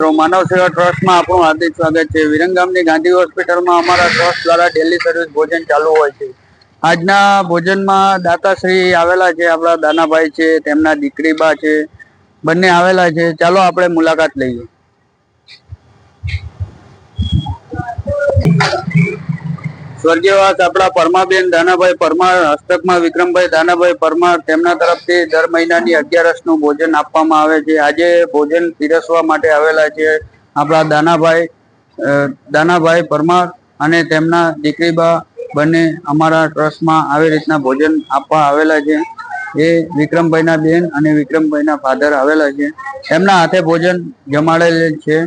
માનવ સેવા ટ્રસ્ટમાં આપણું હાર્દિક સ્વાગત છે. વિરંગામની ગાંધી હોસ્પિટલમાં અમારા ટ્રસ્ટ દ્વારા ડેલી સર્વિસ ભોજન ચાલુ હોય છે. આજના ભોજનમાં દાતાશ્રી આવેલા છે, આપણા દાનાભાઈ છે, તેમના દીકરીબા છે, બંને આવેલા છે. ચાલો આપણે મુલાકાત લઈએ. સ્વર્ગીયવાસ આપણા પરમાબેન દાનાભાઈ પરમાર, હસ્તકમાં વિક્રમભાઈ દાનાભાઈ પરમાર, તેમના તરફથી દર મહિનાની અગિયારસનું ભોજન આપવામાં આવે છે. આજે ભોજન પીરસવા માટે આવેલા છે આપણા દાનાભાઈ દાનાભાઈ પરમાર અને તેમના દીકરીબા બંને અમારા ટ્રસ્ટમાં આવી રીતના ભોજન આપવા આવેલા છે. એ વિક્રમભાઈના બેન અને વિક્રમભાઈના ફાધર આવેલા છે. એમના હાથે ભોજન જમાડેલ છે.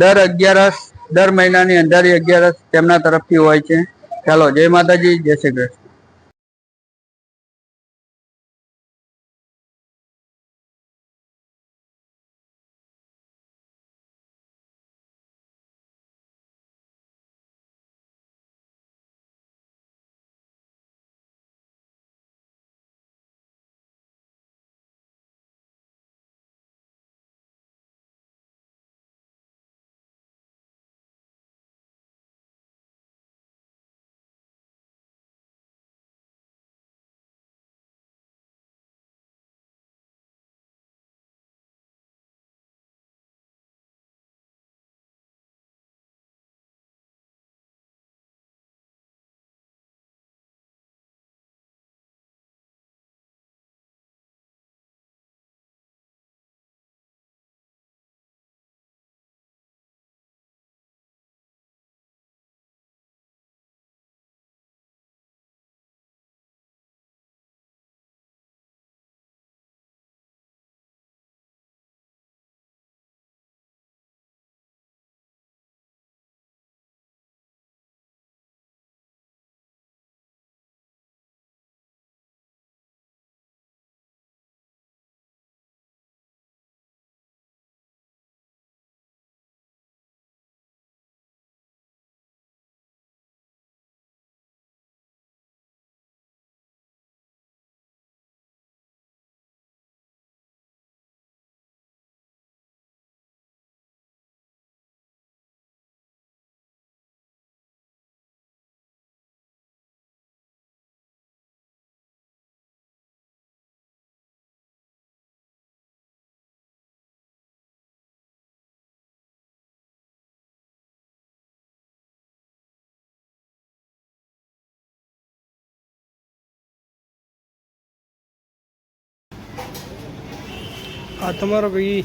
દર અગિયારસ દર મહિનાની અંધારી અગિયારસ તેમના તરફથી હોય છે. ચાલો જય માતાજી જય શ્રી કૃષ્ણ. આ તમારો ભાઈ